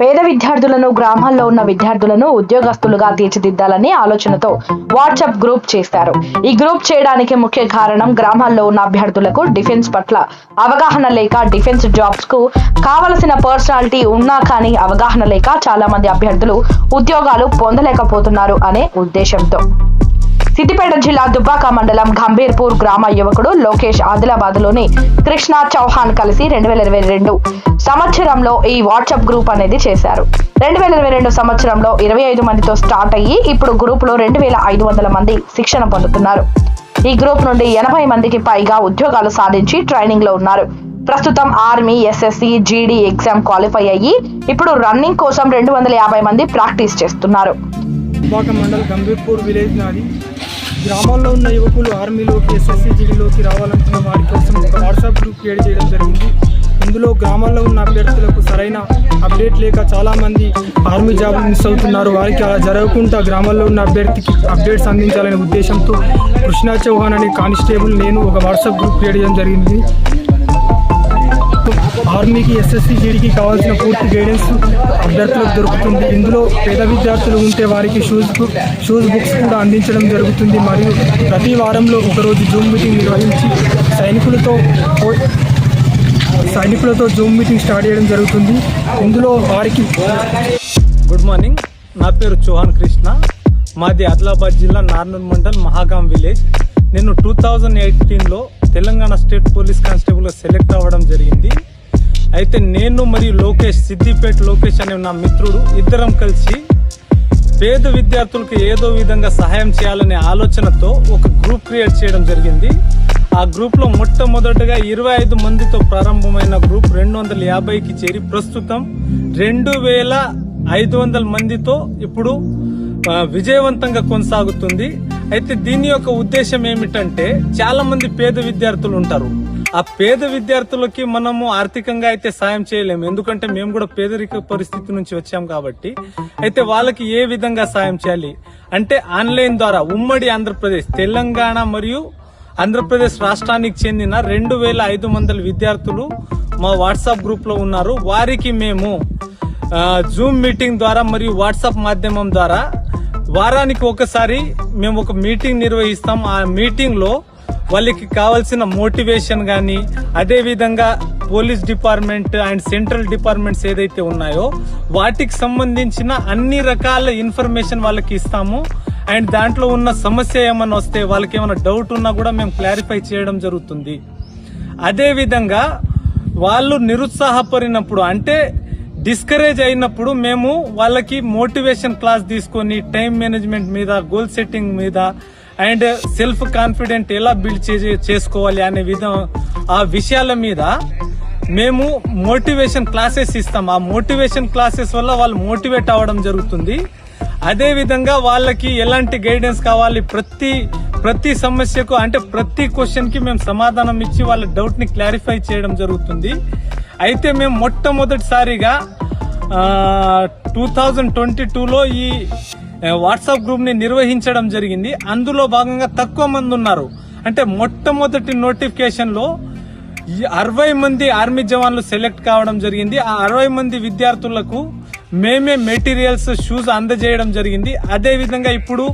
పేద విద్యార్థులను గ్రామాల్లో ఉన్న విద్యార్థులను ఉద్యోగస్తులుగా తీర్చిదిద్దాలని ఆలోచనతో వాట్సాప్ గ్రూప్ చేశారు ఈ గ్రూప్ చేయడానికి ముఖ్య కారణం గ్రామాల్లో ఉన్న అభ్యర్థులకు డిఫెన్స్ పట్ల అవగాహన లేక డిఫెన్స్ జాబ్స్కు కావలసిన పర్సనాలిటీ ఉన్నా కానీ అవగాహన లేక చాలా మంది అభ్యర్థులు ఉద్యోగాలు పొందలేకపోతున్నారు అనే ఉద్దేశంతో. సిద్దిపేట జిల్లా దుబ్బాక మండలం గంభీర్పూర్ గ్రామ యువకుడు లోకేష్ ఆదిలాబాద్లోని కృష్ణ చౌహాన్ కలిసి రెండు వేల ఇరవై రెండు సంవత్సరంలో ఈ వాట్సాప్ గ్రూప్ అనేది చేశారు. రెండు వేల ఇరవై రెండు సంవత్సరంలో ఇరవై ఐదు మందితో స్టార్ట్ అయ్యి ఇప్పుడు గ్రూప్లో రెండు వేల ఐదు వందల మంది శిక్షణ పొందుతున్నారు. ఈ గ్రూప్ నుండి ఎనభై మందికి పైగా ఉద్యోగాలు సాధించి ట్రైనింగ్లో ఉన్నారు. ప్రస్తుతం army SSC GD exam qualify అయ్యి ఇప్పుడు రన్నింగ్ కోసం రెండు వందల యాభై మంది ప్రాక్టీస్ చేస్తున్నారు. మండల్ గంభీర్పూర్ విలేజ్ నాది. గ్రామాల్లో ఉన్న యువకులు ఆర్మీలోకి ఎస్ఎస్సీ జీడీలోకి రావాలనుకున్న వారి కోసం ఒక వాట్సాప్ గ్రూప్ క్రియేట్ చేయడం జరిగింది. ఇందులో గ్రామాల్లో ఉన్న అభ్యర్థులకు సరైన అప్డేట్ లేక చాలామంది ఆర్మీ జాబ్ మిస్ అవుతున్నారు. వారికి అలా జరగకుండా గ్రామాల్లో ఉన్న అభ్యర్థికి అప్డేట్స్ అందించాలనే ఉద్దేశంతో కృష్ణా చౌహాన్ అనే కానిస్టేబుల్ నేను ఒక వాట్సాప్ గ్రూప్ క్రియేట్ చేయడం జరిగింది. ఆర్మీకి ఎస్ఎస్సి జీడీకి కావాల్సిన పూర్తి గైడెన్స్ అభ్యర్థులకు దొరుకుతుంది. ఇందులో పేద విద్యార్థులు ఉంటే వారికి షూస్ బుక్ షూస్ బుక్స్ కూడా అందించడం జరుగుతుంది. మరియు ప్రతి వారంలో ఒకరోజు జూమ్ మీటింగ్ నిర్వహించి సైనికులతో పో- సైనికులతో జూమ్ మీటింగ్ స్టార్ట్ చేయడం జరుగుతుంది. ఇందులో వారికి గుడ్ మార్నింగ్ నా పేరు చౌహాన్ కృష్ణ. మాది ఆదిలాబాద్ జిల్లా నార్నూర్ మండల్ మహాగాం విలేజ్. నేను టూ థౌజండ్ ఎయిటీన్లో తెలంగాణ స్టేట్ పోలీస్ కానిస్టేబుల్గా సెలెక్ట్ అవ్వడం జరిగింది. అయితే నేను మరియు లోకేష్ సిద్దిపేట లోకేష్ అనే నా మిత్రుడు ఇద్దరం కలిసి పేద విద్యార్థులకు ఏదో విధంగా సహాయం చేయాలనే ఆలోచనతో ఒక గ్రూప్ క్రియేట్ చేయడం జరిగింది. ఆ గ్రూప్లో మొట్టమొదటగా ఇరవై ఐదు మందితో ప్రారంభమైన గ్రూప్ రెండు వందల యాభైకి చేరి ప్రస్తుతం రెండు వేల ఐదు వందల మందితో ఇప్పుడు విజయవంతంగా కొనసాగుతుంది. అయితే దీని యొక్క ఉద్దేశం ఏమిటంటే చాలా మంది పేద విద్యార్థులు ఉంటారు. ఆ పేద విద్యార్థులకి మనము ఆర్థికంగా అయితే సాయం చేయలేము. ఎందుకంటే మేము కూడా పేదరిక పరిస్థితి నుంచి వచ్చాం కాబట్టి. అయితే వాళ్ళకి ఏ విధంగా సాయం చేయాలి? అంటే ఆన్లైన్ ద్వారా ఉమ్మడి ఆంధ్రప్రదేశ్ తెలంగాణ మరియు ఆంధ్రప్రదేశ్ రాష్ట్రానికి చెందిన రెండు వేల ఐదు వందల విద్యార్థులు మా వాట్సాప్ గ్రూప్లో ఉన్నారు. వారికి మేము జూమ్ మీటింగ్ ద్వారా మరియు వాట్సాప్ మాధ్యమం ద్వారా వారానికి ఒకసారి మేము ఒక మీటింగ్ నిర్వహిస్తాం. ఆ మీటింగ్లో వాళ్ళకి కావాల్సిన మోటివేషన్ కానీ అదేవిధంగా police department and central departments ఏదైతే ఉన్నాయో వాటికి సంబంధించిన అన్ని రకాల ఇన్ఫర్మేషన్ వాళ్ళకి ఇస్తాము. అండ్ దాంట్లో ఉన్న సమస్య ఏమైనా వస్తే వాళ్ళకి ఏమైనా డౌట్ ఉన్నా కూడా మేము క్లారిఫై చేయడం జరుగుతుంది. అదేవిధంగా వాళ్ళు నిరుత్సాహపడినప్పుడు అంటే డిస్కరేజ్ అయినప్పుడు మేము వాళ్ళకి మోటివేషన్ క్లాస్ తీసుకొని టైం మేనేజ్మెంట్ మీద గోల్ సెట్టింగ్ మీద అండ్ సెల్ఫ్ కాన్ఫిడెంట్ ఎలా బిల్డ్ చేసుకోవాలి అనే విధం ఆ విషయాల మీద మేము మోటివేషన్ క్లాసెస్ ఇస్తాం. ఆ మోటివేషన్ క్లాసెస్ వల్ల వాళ్ళు మోటివేట్ అవ్వడం జరుగుతుంది. అదే విధంగా వాళ్ళకి ఎలాంటి గైడెన్స్ కావాలి ప్రతి ప్రతి సమస్యకు అంటే ప్రతి క్వశ్చన్కి మేము సమాధానం ఇచ్చి వాళ్ళ డౌట్ని క్లారిఫై చేయడం జరుగుతుంది. అయితే మేము మొట్టమొదటిసారిగా టూ థౌజండ్ ట్వంటీ టూలో ఈ వాట్సాప్ గ్రూప్ని నిర్వహించడం జరిగింది. అందులో భాగంగా తక్కువ మంది ఉన్నారు. అంటే మొట్టమొదటి నోటిఫికేషన్లో అరవై మంది ఆర్మీ జవాన్లు సెలెక్ట్ కావడం జరిగింది. ఆ అరవై మంది విద్యార్థులకు మేమే మెటీరియల్స్ షూస్ అందజేయడం జరిగింది. అదే విధంగా ఇప్పుడు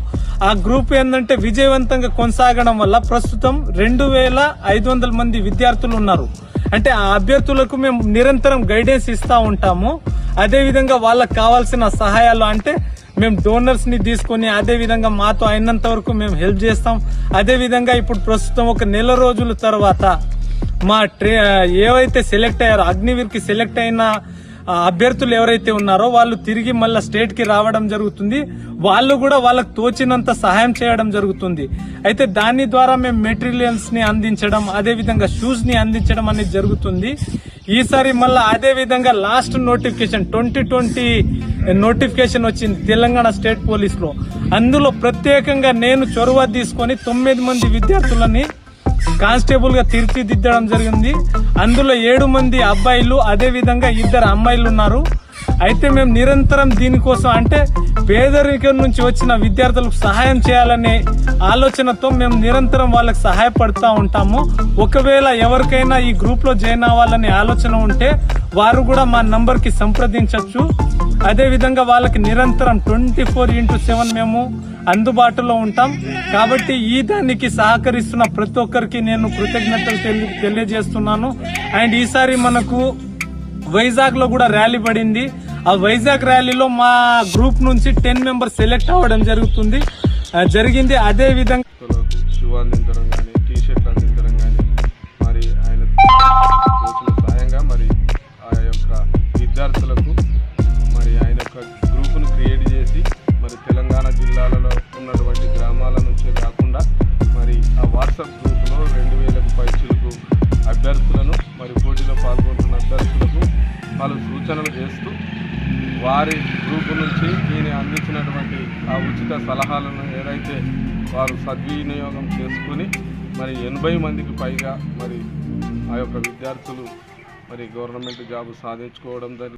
ఆ గ్రూప్ ఏంటంటే విజయవంతంగా కొనసాగడం వల్ల ప్రస్తుతం రెండు వేల ఐదు వందల మంది విద్యార్థులు ఉన్నారు. అంటే ఆ అభ్యర్థులకు మేము నిరంతరం గైడెన్స్ ఇస్తూ ఉంటాము. అదేవిధంగా వాళ్ళకు వాళ్ళకి కావాల్సిన సహాయాలు అంటే మేము డోనర్స్ని తీసుకొని అదే విధంగా మాతో అయినంత వరకు మేము హెల్ప్ చేస్తాం. అదే విధంగా ఇప్పుడు ప్రస్తుతం ఒక నెల రోజుల తర్వాత మా ట్రే ఏవైతే సెలెక్ట్ అయ్యారో అగ్నివీర్కి సెలెక్ట్ అయిన అభ్యర్థులు ఎవరైతే ఉన్నారో వాళ్ళు తిరిగి మళ్ళీ స్టేట్కి రావడం జరుగుతుంది. వాళ్ళు కూడా వాళ్ళకు తోచినంత సహాయం చేయడం జరుగుతుంది. అయితే దాని ద్వారా మేము మెటీరియల్స్ని అందించడం అదే విధంగా షూస్ని అందించడం అనేది జరుగుతుంది. ఈసారి మళ్ళీ అదే విధంగా last notification twenty twenty notification వచ్చింది? తెలంగాణ స్టేట్ పోలీసులో. అందులో ప్రత్యేకంగా నేను చొరవ తీసుకొని తొమ్మిది మంది విద్యార్థులని కానిస్టేబుల్గా తీర్చిదిద్దడం జరిగింది. అందులో ఏడు మంది అబ్బాయిలు అదే విధంగా ఇద్దరు అమ్మాయిలు ఉన్నారు. అయితే మేము నిరంతరం దీనికోసం అంటే పేదరికం నుంచి వచ్చిన విద్యార్థులకు సహాయం చేయాలనే ఆలోచనతో మేము నిరంతరం వాళ్ళకి సహాయపడుతూ ఉంటాము. ఒకవేళ ఎవరికైనా ఈ గ్రూప్లో జాయిన్ అవ్వాలనే ఆలోచన ఉంటే వారు కూడా మా నంబర్కి సంప్రదించవచ్చు అదే విధంగా వాళ్ళకి నిరంతరం ట్వంటీ ఫోర్ ఇంటూ సెవెన్ మేము అందుబాటులో ఉంటాం. కాబట్టి ఈ దానికి సహకరిస్తున్న ప్రతి ఒక్కరికి నేను కృతజ్ఞతలు తెలి- తెలియజేస్తున్నాను. అండ్ ఈసారి మనకు వైజాగ్లో కూడా ర్యాలీ పడింది. ఆ వైజాగ్ ర్యాలీలో మా గ్రూప్ నుంచి టెన్ మెంబర్స్ సెలెక్ట్ అవ్వడం జరుగుతుంది. జరిగింది అదే విధంగా అందించడం కానీ టీ షర్ట్లు అందించడం కానీ మరి ఆయన వాట్సాప్ గ్రూప్లో రెండు వేలకు పైచులకు అభ్యర్థులను మరి పోటీలో పాల్గొంటున్న అభ్యర్థులకు వాళ్ళు సూచనలు చేస్తూ వారి గ్రూపు నుంచి నేను అందించినటువంటి ఆ ఉచిత సలహాలను ఏదైతే వారు సద్వినియోగం చేసుకుని మరి ఎనభై మందికి పైగా మరి ఆ యొక్క విద్యార్థులు మరి గవర్నమెంట్ జాబ్ సాధించుకోవడం జరిగింది